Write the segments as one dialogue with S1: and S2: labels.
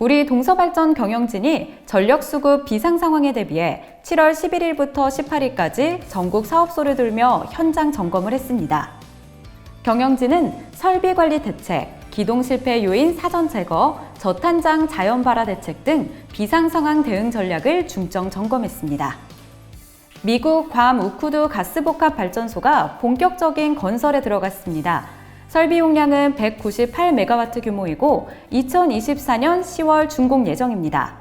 S1: 우리 동서발전 경영진이 전력수급 비상 상황에 대비해 7월 11일부터 18일까지 전국 사업소를 돌며 현장 점검을 했습니다. 경영진은 설비 관리 대책, 기동 실패 요인 사전 제거, 저탄장 자연 발화 대책 등 비상 상황 대응 전략을 중점 점검했습니다. 미국 괌 우쿠두 가스복합 발전소가 본격적인 건설에 들어갔습니다. 설비 용량은 198메가와트 규모이고 2024년 10월 준공 예정입니다.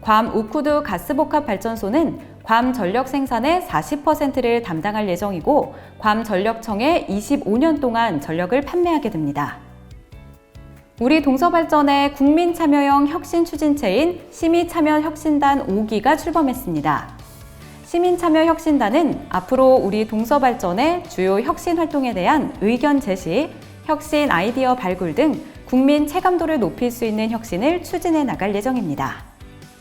S1: 괌 우쿠두 가스복합 발전소는 괌 전력 생산의 40%를 담당할 예정이고 괌 전력청에 25년 동안 전력을 판매하게 됩니다. 우리 동서발전의 국민 참여형 혁신 추진체인 시민 참여 혁신단 5기가 출범했습니다. 시민 참여 혁신단은 앞으로 우리 동서발전의 주요 혁신 활동에 대한 의견 제시, 혁신 아이디어 발굴 등 국민 체감도를 높일 수 있는 혁신을 추진해 나갈 예정입니다.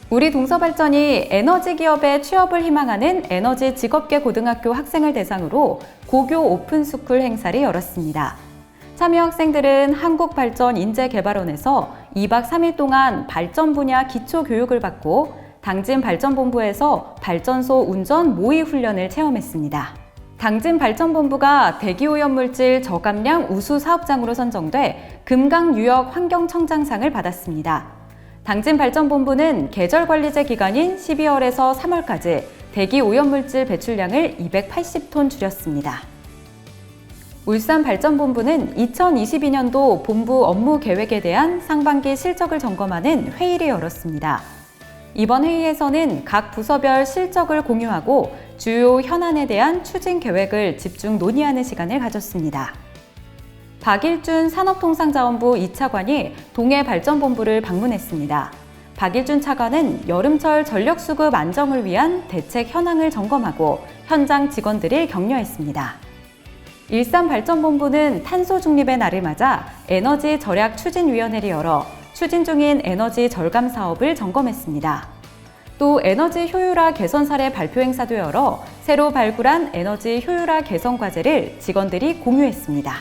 S1: 우리 동서발전이 에너지 기업의 취업을 희망하는 에너지 직업계 고등학교 학생을 대상으로 고교 오픈스쿨 행사를 열었습니다. 참여 학생들은 한국발전인재개발원에서 2박 3일 동안 발전 분야 기초 교육을 받고 당진 발전본부에서 발전소 운전 모의 훈련을 체험했습니다. 당진 발전본부가 대기오염물질 저감량 우수 사업장으로 선정돼 금강유역 환경청장상을 받았습니다. 당진 발전본부는 계절관리제 기간인 12월에서 3월까지 대기오염물질 배출량을 280톤 줄였습니다. 울산발전본부는 2022년도 본부 업무 계획에 대한 상반기 실적을 점검하는 회의를 열었습니다. 이번 회의에서는 각 부서별 실적을 공유하고 주요 현안에 대한 추진 계획을 집중 논의하는 시간을 가졌습니다. 박일준 산업통상자원부 2차관이 동해발전본부를 방문했습니다. 박일준 차관은 여름철 전력 수급 안정을 위한 대책 현황을 점검하고 현장 직원들을 격려했습니다. 일산발전본부는 탄소 중립의 날을 맞아 에너지 절약 추진위원회를 열어 추진 중인 에너지 절감 사업을 점검했습니다. 또 에너지 효율화 개선 사례 발표 행사도 열어 새로 발굴한 에너지 효율화 개선 과제를 직원들이 공유했습니다.